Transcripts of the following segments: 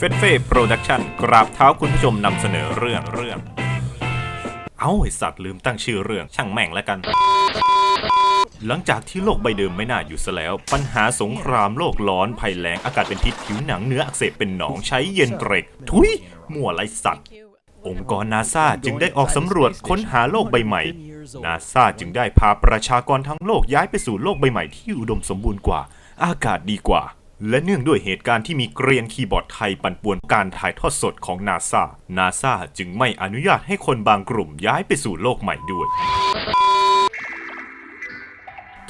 เฟสเฟ่โปรดักชั่นกราบเท้าคุณผู้ชมนำเสนอเรื่องเรื่อง เอาไอสัตว์ลืมตั้งชื่อเรื่องช่างแม่งแล้วกัน หลังจากที่โลกใบเดิมไม่น่าอยู่ซะแล้ว ปัญหาสงครามโลกร้อนภัยแล้งอากาศเป็นพิษผิวหนังเนื้ออักเสบเป็นหนองใช้เย็นเกรกทุยมั่วไรสัตว์ องค์กรนาซาจึงได้ออกสำรวจค้นหาโลกใบใหม่นาซาจึงได้พาประชากรทั้งโลกย้ายไปสู่โลกใบใหม่ที่อุดมสมบูรณ์กว่า อากาศดีกว่า และเนื่องด้วยเหตุการณ์ที่มีเกรียนคีย์บอร์ดไทยปั่นป่วนการถ่ายทอดสดของนาซานาซาจึงไม่อนุญาตให้คนบางกลุ่มย้ายไปสู่โลกใหม่ด้วย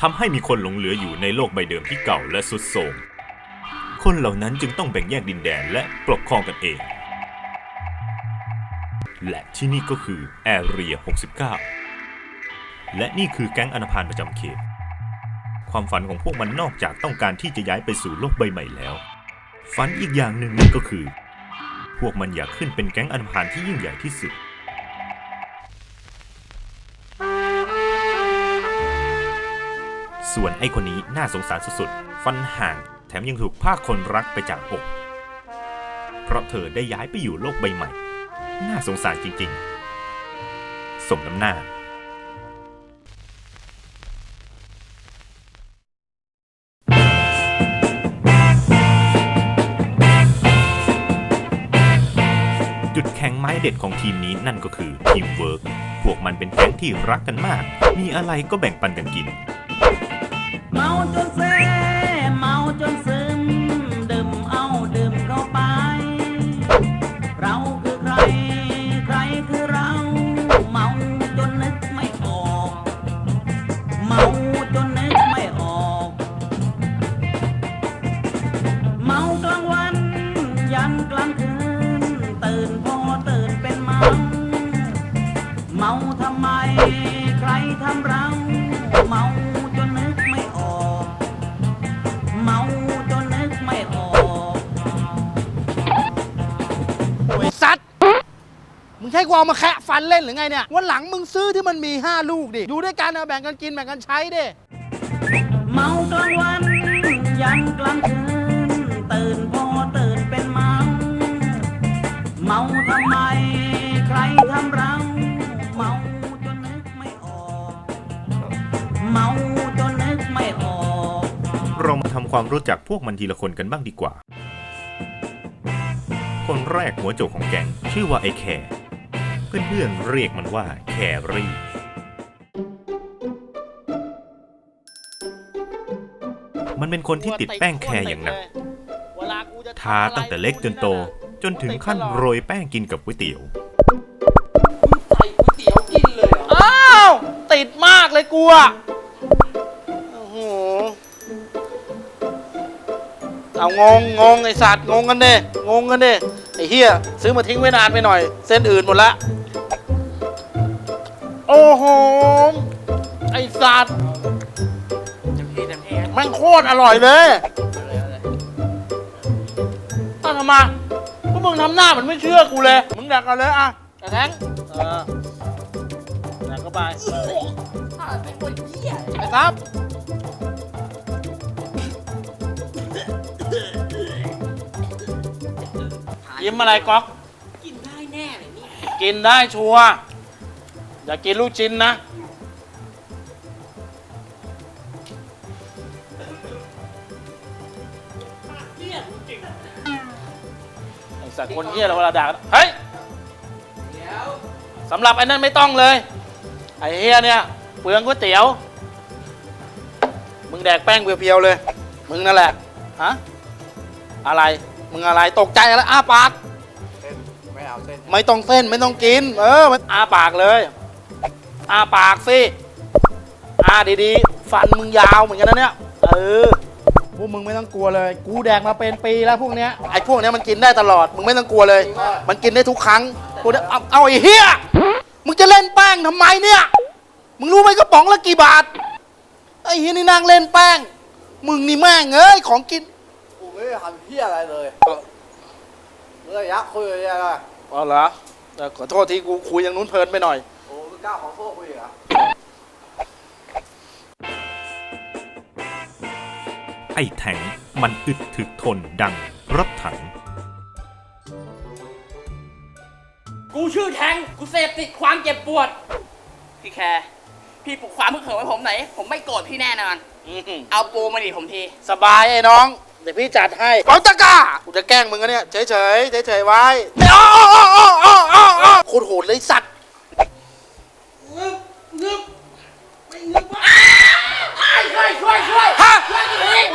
ทำให้มีคนหลงเหลืออยู่ในโลกใบเดิมที่เก่าและสุดโทรมคนเหล่านั้นจึงต้องแบ่งแยกดินแดนและปกครองกันเอง และที่นี่ก็คือแอเรีย 69 และนี่คือแก๊งอนาพานประจำเขต ความฝันของพวกมันนอกจากต้องการที่จะย้ายไปสู่โลกใบใหม่แล้ว ฝันอีกอย่างหนึ่งนั่นก็คือ พวกมันอยากขึ้นเป็นแก๊งอันพานที่ยิ่งใหญ่ที่สุด ส่วนไอ้คนนี้น่าสงสารสุดๆ ฟันห่างแถมยังถูกภาคคนรักไปจากอก เพราะเธอได้ย้ายไปอยู่โลกใบใหม่ น่าสงสารจริงๆ สมน้ำหน้า ด็ดของทีมนี้นั่นก็คือทีมเวิร์กพวกมันเป็นแก๊งที่รักกันมาก มีอะไรก็แบ่งปันกันกิน เมาทำไม ใครทำเรา เมาจนนึกไม่ออก เมาจนนึกไม่ออกไอ้สัตว์มึงใช้กูเอามาแคะฟันเล่นหรือไงเนี่ย วันหลังมึงซื้อที่มันมี 5 ลูกดิ อยู่ด้วยกันเอาแบ่งกันกินแบ่งกันใช้ดิ เมากลางวัน ยันกลางคืนำความรู้จักพวกมันทีละคนกันบ้างดีกว่า คนแรกหัวโจกของแก๊งชื่อว่าไอ้แคร์เพื่อนๆเรียกมันว่าแครี่ มันเป็นคนที่ติดแป้งแคร์อย่างหนักเวลากูจะทาตั้งแต่เล็กจนโต จนถึงขั้นโรยแป้งกินกับก๋วยเตี๋ยวใส่ก๋วยเตี๋ยวกินเลยอ้าวติดมากเลยกูอะ เอางงงงไอสัตว์งงกันเด้งงกันเด้ไอเฮียซื้อมาทิ้งไว้นานไปหน่อย เส้นอื่นหมดละ โอ้โห ไอสัตว์แม่งโคตรอร่อยเลยเอาทำไมพวกมึงทำหน้าเหมือนไม่เชื่อกูเลย มึงแดกกันเลยอะกระแทงเออแดกเข้าไปไอ้ครับ ยิ้มอะไรก๊อก กินได้แน่เลยนี่กินได้ชัวร์อย่ากินลูกชิ้นนะไอ้สัตว์คนเฮียเราเวลาด่ากันเฮ้ยสำหรับไอ้นั่นไม่ต้องเลย ไอ้เฮียเนี่ยเปลืองก๋วยเตี๋ยว มึงแดกแป้งเพียวๆเลย มึงนั่นแหละ ฮะ อะไร มึงอะไรตกใจอะไรอ้าปากไม่ต้องเส้นไม่ต้องกิน เออมันอาปากเลยอาปากสิอาดีๆ ฟันมึงยาวเหมือนกันนะเนี่ย เออ พวกมึงไม่ต้องกลัวเลย กูแดกมาเป็นปีแล้วพวกเนี้ย ไอ้พวกเนี้ยมันกินได้ตลอด มึงไม่ต้องกลัวเลย มันกินได้ทุกครั้งกูเนี่ยเอาเอาไอ้เหี้ยมึงจะเล่นแป้งทำไมเนี่ย มึงรู้ไหมกระป๋องละกี่บาท ไอ้เหี้ยนี่นั่งเล่นแป้ง มึงนี่แม่งเอ้ยของกินกูไม่ได้ ทำเพี้ยอะไรเลยมึงระยะคุยอะไรกันอ๋อเหรอเออขอโทษที่กูคุยอย่างนู้นเพลินไปหน่อย โอ้มึงกล้าขอโทษกูอีกเหรอไอ้แทงมันอึดถึกทนดังรถถังชื่อแทง กูเสพติดความเจ็บปวด พี่แคร์พี่ปลุกความพึกเหิมไว้ผมไหนผมไม่โกรธพี่แน่นอนอื้อหือเอาปูมาดิผมที สบายไอ้น้อง เดี๋ยวพี่จัดให้เปาตะกร้ากูจะแกล้งมึงอะเนี่ยเฉยเฉยเฉยเฉยๆไว้อ้ออ้ออ้ออ้ออ้ออ้อโคตรโหดเลยสัตว์ช่วยช่วยช่วยฮะ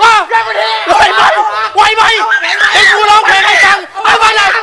ว่าไหวไหมไหวไหมไอ้กูร้องเพลงให้ฟังไม่ไหวเลยไม่ไหวไ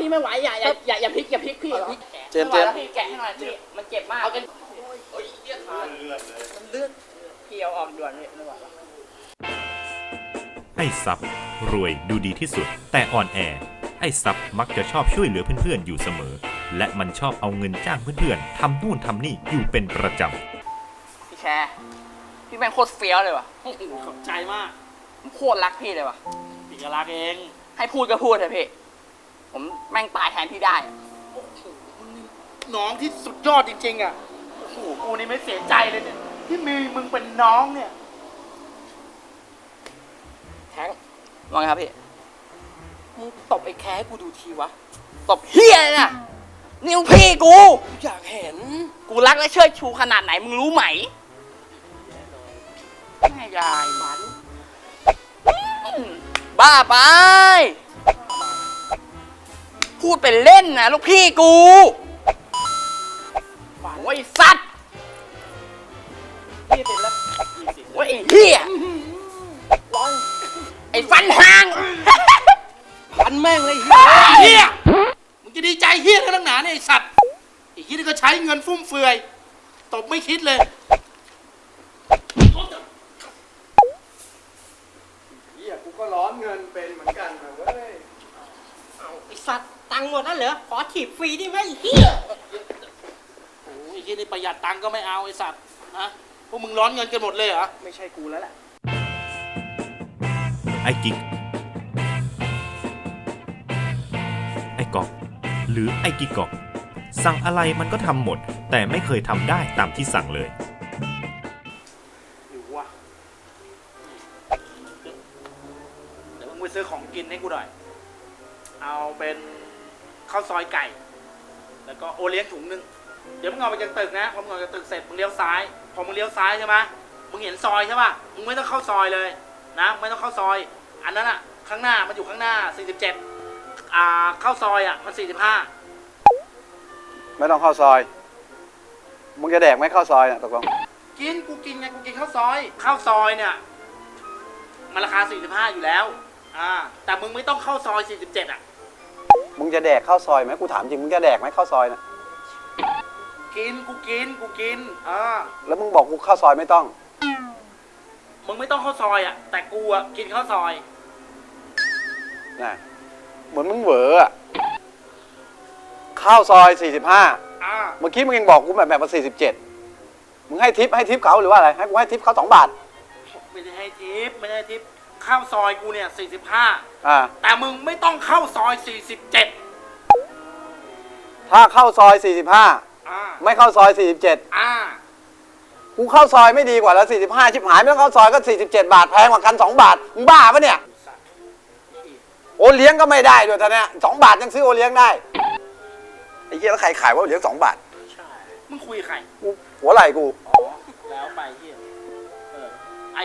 พี่ไม่ไหวอย่าอย่าอย่าอย่าพลิกอย่าพลิกพี่อย่าพลิกเจมส์ไม่ไหวเจมส์แล้วพี่แกะให้หน่อยพี่มันเจ็บมากเอากันโอ้ยเลือดมันเลือดพี่เอาออกด่วนเลยไม่ไหวแล้วไอ้ซับรวยดูดีที่สุด แต่อ่อนแอ ไอ้ซับมักจะชอบช่วยเหลือเพื่อนๆอยู่เสมอ และมันชอบเอาเงินจ้างเพื่อนๆทำนู่นทำนี่อยู่เป็นประจำพี่แชร์พี่แม่งโคตรเฟี้ยวเลยว่ะขอบใจมากผมโคตรรักพี่เลยว่ะ ปีกรักเอง ให้พูดก็พูดเถอะพี่ ผมแม่งตายแทนพี่ได้ น้องที่สุดยอดจริงๆอะโอ้โหกูนี่ไม่เสียใจเลยเนี่ยที่มีมึงเป็นน้องเนี่ย แทงว่าไงครับพี่ มึงตบไอ้แคให้กูดูทีวะ ตบเฮียเลยน่ะ นิ้วพี่กู อยากเห็น กูรักและเชิดชูขนาดไหนมึงรู้ไหมแม่ยายมันอืมบ้าไป พูดเป็นเล่นนะลูกพี่กูโอ้ยสัตว์โอ้ยไอ้เหี้ยไอ้ฟันหางพันแม่งเลยเฮียมึงจะดีใจเฮียกันตั้งหนาเนี่ยไอสัตว์ไอ้เฮียนี่ก็ใช้เงินฟุ่มเฟือยตบไม่คิดเลยเฮียกูก็ร้อนเงินเป็นเหมือนกันนะเว้ย ไอ้สัตว์ ตังค์หมดแล้วเหรอ ขอถีบฟรีได้ไหมไอ้เหี้ยโอ้ยไอ้เฮียนี่ประหยัดตังค์ก็ไม่เอาไอสัตว์นะพวกมึงร้อนเงินกันหมดเลยเหรอ ไม่ใช่กูแล้วแหละ ไอ้กิกไอ้กอก หรือไอ้กิกกอก สั่งอะไรมันก็ทำหมด แต่ไม่เคยทำได้ตามที่สั่งเลย หิวว่ะเดี๋ยวมึงไปซื้อของกินให้กูหน่อย เอาเป็น ข้าวซอยไก่ แล้วก็โอเลี้ยงถุงหนึงเดี๋ยวมึงเอาไปจากตึกนะพอมึงเอาจากตึกเสร็จมึงเลี้ยวซ้าย พอมึงเลี้ยวซ้ายใช่ไหมมึงเห็นซอยใช่ป่ะมึงไม่ต้องเข้าซอยเลยนะไม่ต้องเข้าซอย อันนั้นอะ ข้างหน้ามันอยู่ข้างหน้า 47 อ่าเข้าซอยอะมัน 45 ไม่ต้องเข้าซอย มึงจะแดกไหมเข้าซอยน่ะตกลงกินกูกินไงกูกินข้าวซอยข้าวซอยเนี่ยมันราคา 45 อยู่แล้วอ่าแต่มึงไม่ต้องเข้าซอย 47 อะ มึงจะแดกเข้าซอยไหมกูถามจริงมึงจะแดกไหมเข้าซอยน่ะกินกูกินกูกินอ่าแล้วมึงบอกกูเข้าซอยไม่ต้อง มึงไม่ต้องเข้าซอยอะ แต่กูอะกินข้าวซอย นะเหมือนมึงเหวออะเข้าซอย 45 อ่าเมื่อกี้มึงยังบอกกูแบบแบบว่า47 มึงให้ทิปให้ทิปเขาหรือว่าอะไร ให้กูให้ทิปเขา2บาท ไม่ได้ให้ทิปไม่ได้ให้ทิป เข้าซอยกูเนี่ย45 อ่า แต่มึงไม่ต้องเข้าซอย 47ถ้าเข้าซอยอ่า45ไม่เข้าซอย 47 อ่ากูเข้าซอยไม่ดีกว่าแล้ว 45 ชิบหายไม่ต้องเข้าซอยก็ 47 บาทแพงกว่ากัน 2 บาท มึงบ้าปะเนี่ยโอเลี้ยงก็ไม่ได้ด้วยท่านเนี่ยสองบาทยังซื้อโอเลี้ยงได้ ไอ้เหี้ยแล้วใครขายว่าโอเลี้ยงสองบาทใช่มึงคุยกับใคร กูหัวไหล่กู อ๋อ แล้วไปเฮียเออไอ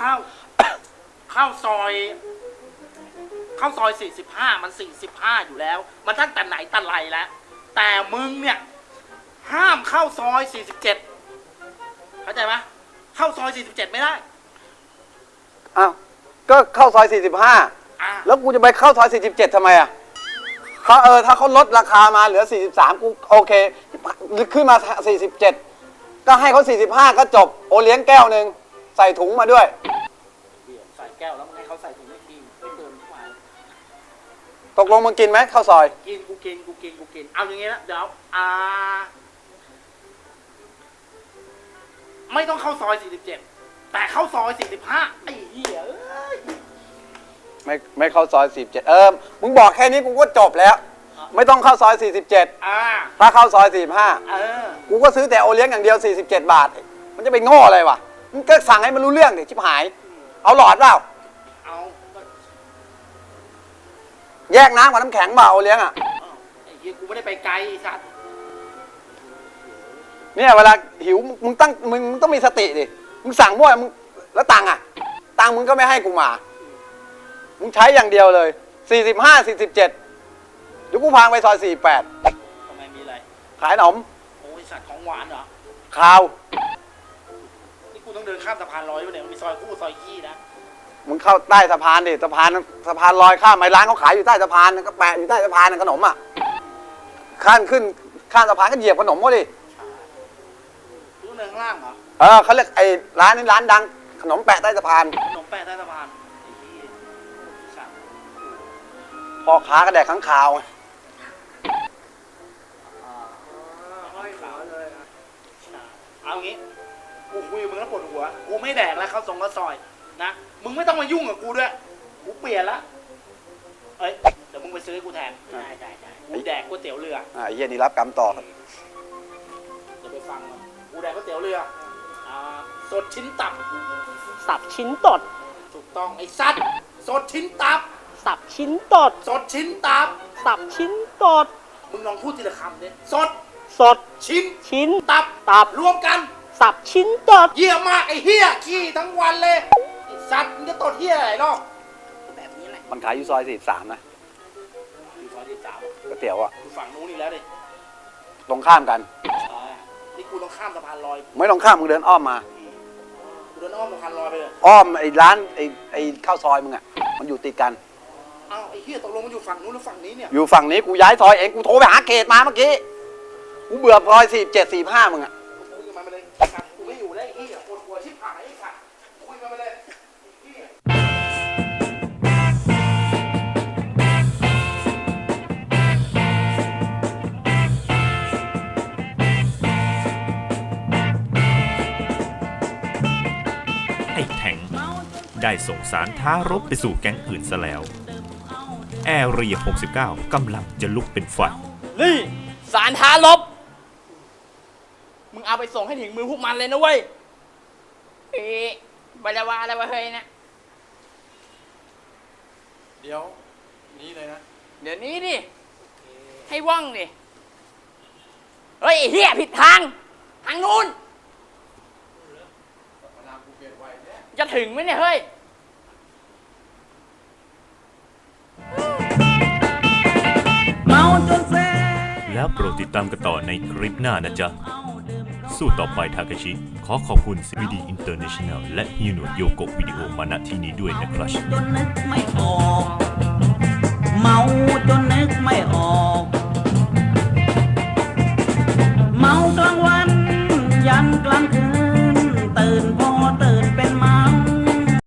ข้าว ข้าวซอยข้าวซอย 45 มัน 45 อยู่แล้ว มันตั้งแต่ไหนแต่ไรแล้ว แต่มึงเนี่ย ห้ามเข้าซอย 47 เข้าใจไหมเข้าซอย 47 ไม่ได้อ้าวก็เข้าซอย 45 อ่าแล้วกูจะไปเข้าซอย 47ทำไมอะเขาเออถ้าเขาลดราคามาเหลือ 43 กูโอเค ขึ้นมา 47 ก็ให้เขา45 ก็จบ โอเลี้ยงแก้วหนึ่งใส่ถุงมาด้วยเดี๋ยวใส่ แก้วแล้วมึงให้เขาใส่ถุงให้ทีไม่เติมทุกวันตกลงมึงกินไหมข้าวซอย กินกูกินกูกินกูกินเอาอย่างงี้นะเดี๋ยวอ่า ไม่ต้องเข้าซอย 47 แต่เข้าซอย 45ไอ้เหี้ยเอ้ยไม่ไม่เข้าซอย 47 เออมึงบอกแค่นี้กูก็จบแล้ว ไม่ต้องเข้าซอย 47 อ่าถ้าเข้าซอย เออ45 กูก็ซื้อแต่โอเลี้ยงอย่างเดียว 47 บาท มันจะไปโง่อะไรวะมึงก็สั่งให้มันรู้เรื่องดิชิบหาย เอาหลอดเปล่าเอา แยกน้ำกับน้ำแข็งเปล่าโอเลี้ยงอะเอาไอ้เหี้ยกูไม่ได้ไปไกลไอ้สัตว์เนี่ยเวลาหิวมึงมึงตั้งมึงมึงต้องมีสติดิ มึงสั่งมั่วมึงแล้วตังค์อะ ตังค์มึงก็ไม่ให้กูมา มึงใช้อย่างเดียวเลย 45 47เดี๋ยวกูพางไปซอยทำไมมีอะไร48ขายขนมโอ้ยสัตว์ของหวานเหรอ ข้าว นี่กูต้องเดินข้ามสะพานลอยไปเนี่ยมันมีซอยคู่ซอยขี้นะ มึงเข้าใต้สะพานดิสะพานสะพานลอยข้ามไปร้านเขาขายอยู่ใต้สะพานก็แปะอยู่ใต้สะพานน่ะขนมอะข้ามขึ้นข้ามสะพานก็เหยียบขนมก็ดิกูต้องเดินข้างล่างเหรอเออเขาเรียกไอ้ร้านนี้ร้านดัง ขนมแปะใต้สะพาน ขนมแปะใต้สะพานไอ้เหี้ยสัตว์พ่อค้าก็แดกข้างคาวไงห้อยขาวเลยอะเอางี้กูคุยกับมึงแล้วปวดหัวกูไม่แดกแล้วข้าวซองข้าวซอย นะมึงไม่ต้องมายุ่งกับกูด้วยกูเปลี่ยนละเอ้ยเดี๋ยวมึงไปซื้อให้กูแทนได้ได้ได้กูแดกก๋วยเตี๋ยวเรืออ่าไอ้เหี้ยนี่รับกรรมต่อครับเดี๋ยวไปฟังมันกูแดกก๋วยเตี๋ยวเรืออ่าสดชิ้นตับสับชิ้นตด ถูกต้องไอ้สัตว์สดชิ้นตับ สับชิ้นตด สดชิ้นตับ สับชิ้นตด มึงลองพูดทีละคำดิสดสด ชิ้นชิ้นตับตับ รวมกัน สับชิ้นตด เยี่ยมมากไอ้เฮียขี้ทั้งวันเลยไอ้ สัตว์มึงจะตดเฮียอะไรเนาะแบบนี้แหละมันขายอยู่ซอย43นะอยู่ซอยที่สามก๋วยเตี๋ยวอะ อยู่ฝั่งนู้นอีกแล้วดิตรงข้ามกัน อ่านี่กูต้องข้ามสะพานลอยไม่ต้องข้ามมึงเดินอ้อมมา กูเดินอ้อมสะพานลอยไปเลยอ้อมไอ้ร้านไอ้ไอ้ข้าวซอยมึงอะ มันอยู่ติดกัน อ้าวไอ้เฮียตกลงมันอยู่ฝั่งนู้นหรือฝั่งนี้เนี่ยอยู่ฝั่งนี้กูย้ายซอยเอง กูโทรไปหาเขตมาเมื่อกี้ กูเบื่อซอย47 45มึงอะ คุยกันมาไปเลยไอ้สัตว์กูไม่อยู่ได้วไอ้เฮียปวดหัวชิบหายไอ้สัตว์คุยกันมาไปเลย ได้ส่งสารท้ารบไปสู่แก๊งอื่นซะแล้ว แอเรีย69กำลังจะลุกเป็นไฟนี่สารท้าลบมึงเอาไปส่งให้ถึงมือพวกมันเลยนะเว้ยเอ๊ะบาลาวาอะไรวะเฮ้ยนะ เดี๋ยว นี้เลยนะ เดี๋ยวนี้ดิ ให้ว่องดิ เฮ้ยไอ้เฮียผิดทาง ทางนู้น จะถึงไหมเนี่ยเฮ้ยเมาจนเซ่แล้วโปรดติดตามกันต่อในคลิปหน้านะจ๊ะ สู้ต่อไปทาเคชิ ขอขอบคุณ CVD International และฮิโนโยโกะวิดีโอมาณที่นี้ด้วยนะครับจนนึกไม่ออกเมาจนนึกไม่อ